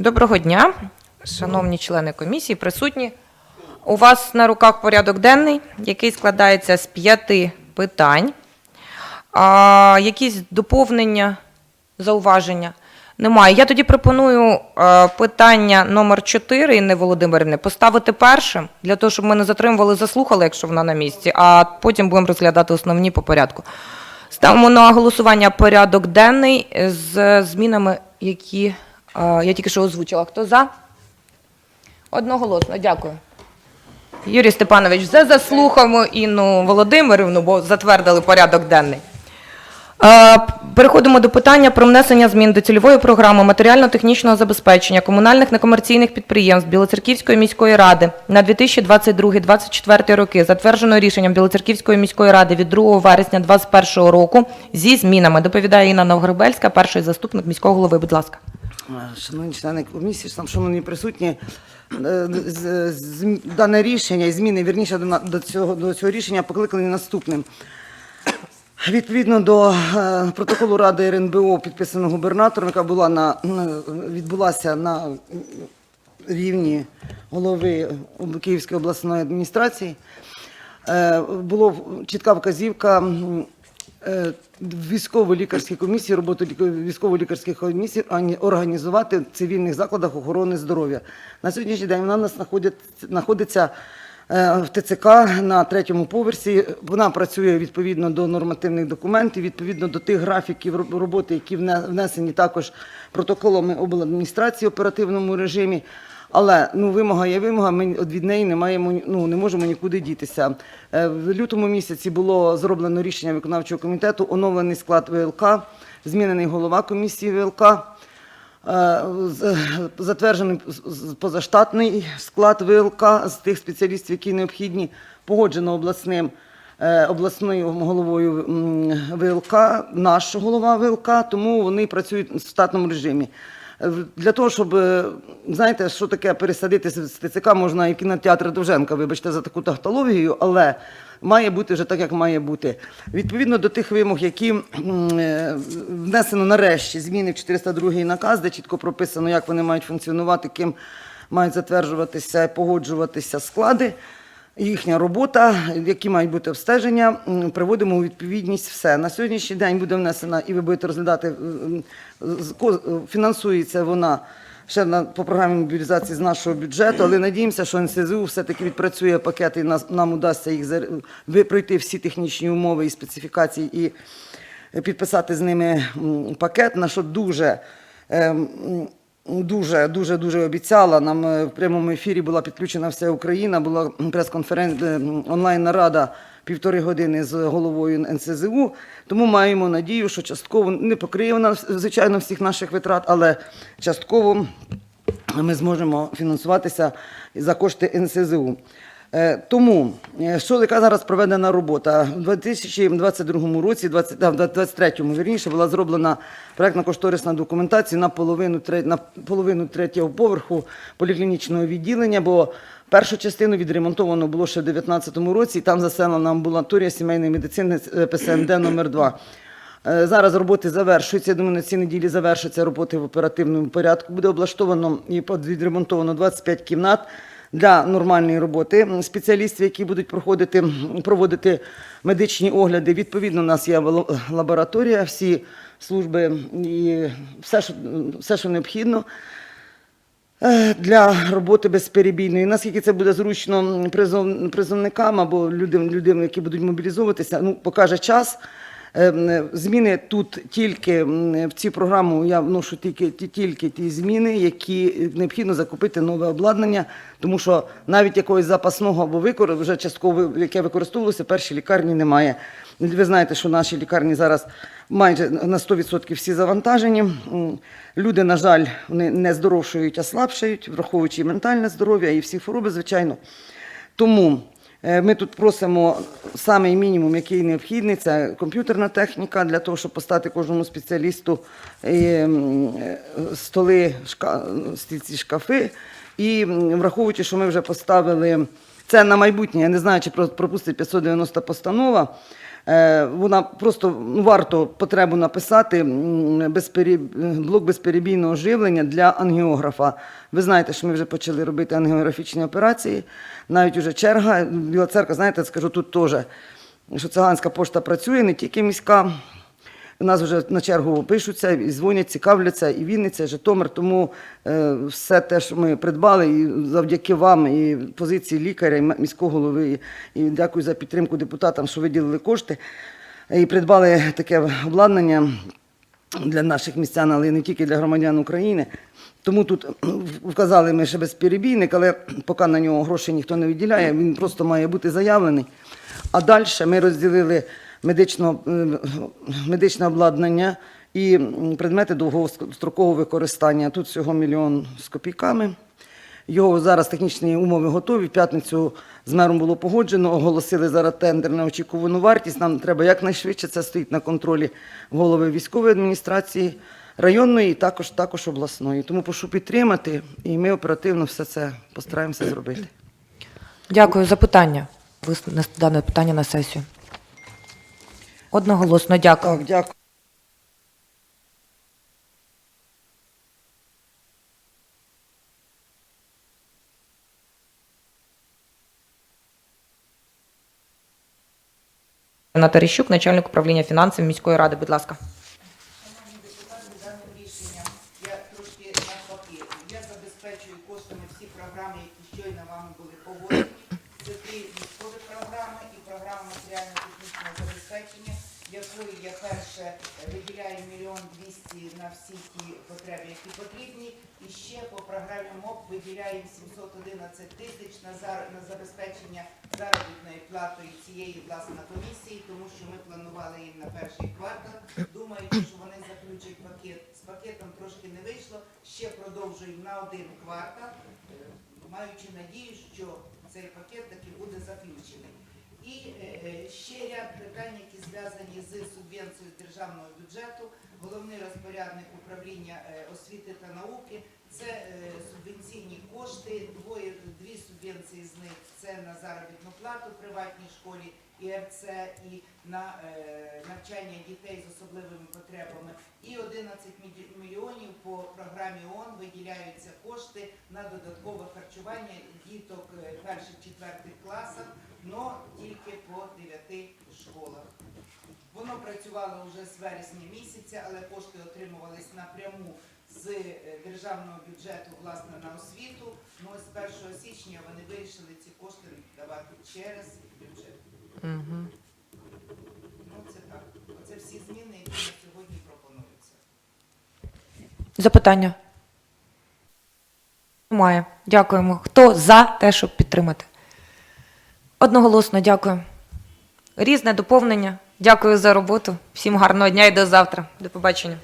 Доброго дня, шановні члени комісії, присутні. У вас на руках порядок денний, який складається з п'яти питань. А, якісь доповнення, зауваження? Немає. Я тоді пропоную е, питання номер 4 Інни Володимирівни поставити першим, для того, щоб ми не затримували, заслухали, якщо вона на місці, а потім будемо розглядати основні по порядку. Ставимо на голосування порядок денний з змінами, які я тільки що озвучила. Хто за? Одноголосно, дякую. Юрій Степанович, за заслухаємо Інну Володимирівну, бо затвердили порядок денний. Переходимо до питання про внесення змін до цільової програми матеріально-технічного забезпечення комунальних некомерційних підприємств Білоцерківської міської ради на 2022-2024 роки, затвердженого рішенням Білоцерківської міської ради від 2 вересня 2021 року зі змінами. Доповідає Інна Новгребельська, перший заступник міського голови. Будь ласка. Шановні члени комісії, шановні присутні, е, дане рішення і зміни вірніше до цього до цього рішення покликані наступним. Відповідно до е, протоколу ради РНБО, підписаного губернатором, яка була на відбулася на рівні голови Київської обласної адміністрації, е, було чітка вказівка військово-лікарській комісії, роботу військово-лікарських комісій ані- організувати в цивільних закладах охорони здоров'я. На сьогоднішній день вона нас знаходиться е, в ТЦК на третьому поверсі. Вона працює відповідно до нормативних документів, відповідно до тих графіків роботи, які вне- внесені також протоколами обладміністрації в оперативному режимі. Але ну вимога є вимога. Ми від неї не маємо ну не можемо нікуди дітися. Е, В лютому місяці було зроблено рішення виконавчого комітету, оновлений склад ВЛК, змінений голова комісії ВЛК. Е, Затверджений позаштатний склад ВЛК з тих спеціалістів, які необхідні, погоджено обласним е, обласною головою ВЛК, наш голова ВЛК, тому вони працюють в штатному режимі. Для того, щоб е, знаєте, що таке пересадити з ТЦК, можна і кінотеатр Довженка, вибачте за таку тавтологію, але має бути вже так, як має бути. Відповідно до тих вимог, які е, внесено нарешті зміни в 402 наказ, де чітко прописано, як вони мають функціонувати, ким мають затверджуватися, і погоджуватися склади. Їхня робота, які мають бути обстеження, приводимо у відповідність все. На сьогоднішній день буде внесена, і ви будете розглядати, з- ко- фінансується вона ще на, по програмі мобілізації з нашого бюджету, але надіємося, що НСЗУ все-таки відпрацює пакети, і нас, нам удасться їх пройти всі технічні умови і специфікації і підписати з ними пакет, на що дуже. ем, Дуже, дуже, дуже обіцяла. Нам е, в прямому ефірі була підключена вся Україна, була прес-конференція, онлайн-нарада півтори години з головою НСЗУ. Тому маємо надію, що частково не покриє вона, звичайно, всіх наших витрат, але частково ми зможемо фінансуватися за кошти НСЗУ. Е, Тому, е, що яка зараз проведена робота? У 2022 році, 20, да, в 2023 вірніше, була зроблена проєктно-кошторисна документація на половину, на половину третього поверху поліклінічного відділення, бо першу частину відремонтовано було ще в 2019 році, і там заселена амбулаторія сімейної медицини е, ПСМД номер 2 Е, Зараз роботи завершуються. Я думаю, на цій неділі завершаться роботи в оперативному порядку. Буде облаштовано і відремонтовано 25 кімнат для нормальної роботи спеціалістів, які будуть проходити, проводити медичні огляди. Відповідно, у нас є лабораторія, всі служби і все, що, все, що необхідно. Е, для роботи безперебійної. Наскільки це буде зручно призов- призовникам або людям, людям, які будуть мобілізовуватися, ну, покаже час. Е, м, Зміни тут тільки в цю програму я вношу тільки, ті- тільки ті зміни, які необхідно закупити нове обладнання, тому що навіть якогось запасного або викор вже частково, яке використовувалося, першій лікарні немає. Ви знаєте, що наші лікарні зараз майже на 100% всі завантажені. Люди, на жаль, вони не здоровшують, а слабшають, враховуючи і ментальне здоров'я і всі хвороби, звичайно. Тому е, ми тут просимо самий мінімум, який необхідний, це комп'ютерна техніка для того, щоб поставити кожному спеціалісту е, е, столи, стільці, шкафи. І враховуючи, що ми вже поставили це на майбутнє, я не знаю, чи про- пропустить 590 постанова. Е, Вона просто ну, варто потребу написати безпері... блок безперебійного живлення для ангіографа. Ви знаєте, що ми вже почали робити ангіографічні операції. Навіть уже черга. Біла церква, знаєте, скажу тут теж, що циганська пошта працює, не тільки міська. У нас вже на чергу пишуться, і дзвонять, цікавляться, і Вінниця, і Житомир. Тому е, все те, що ми придбали, і завдяки вам, і позиції лікаря, і міського голови, і, дякую за підтримку депутатам, що виділили кошти. І придбали таке обладнання для наших містян, але не тільки для громадян України. Тому тут вказали ми ще безперебійник, але поки на нього грошей ніхто не виділяє, він просто має бути заявлений. А далі ми розділили медично, е, медичне обладнання і предмети довгострокового використання. Тут всього мільйон з копійками. Його зараз технічні умови готові. В п'ятницю з мером було погоджено, оголосили зараз тендер на очікувану вартість. Нам треба якнайшвидше. Це стоїть на контролі голови військової адміністрації районної і також, також обласної. Тому прошу підтримати, і ми оперативно все це постараємося зробити. Дякую за питання. Винести дане питання на сесію. Одноголосно дякую. Так, дякую. Терещук, начальник управління фінансів міської ради. Будь ласка. Шановні депутати, даним рішенням я трошки навпаки. Я забезпечую коштами всі програми, які щойно вами були погоджені. Це ті військові програми і програма матеріально-технічного забезпечення, якої я перше виділяю мільйон двісті на всі ті потреби, які потрібні. І ще по програмі МОП виділяємо 711 тисяч на, на забезпечення заробітною платою цієї власне комісії, тому що ми планували їм на перший квартал. Думаючи, що вони заключать пакет. З пакетом трошки не вийшло. Ще продовжуємо на один квартал, маючи надію, що цей пакет таки буде заключений. І е, е, ще ряд питань, які зв'язані з субвенцією державного бюджету. Головний розпорядник управління е, освіти та науки. Це субвенційні кошти. Двоє дві субвенції з них це на заробітну плату в приватній школі ІРЦ і на навчання дітей з особливими потребами. І 11 мільйонів програмі ООН виділяються кошти на додаткове харчування діток е, перших четвертих класах, но тільки по 9 школах. Воно працювало вже з вересня місяця, але кошти отримувались напряму з е, державного бюджету власне на освіту. Ну з 1 січня вони вирішили ці кошти давати через бюджет. Угу. Ну це так. Оце всі зміни, які. Запитання? Немає. Дякуємо. Хто за те, щоб підтримати? Одноголосно дякую. Різне доповнення. Дякую за роботу. Всім гарного дня і до завтра. До побачення.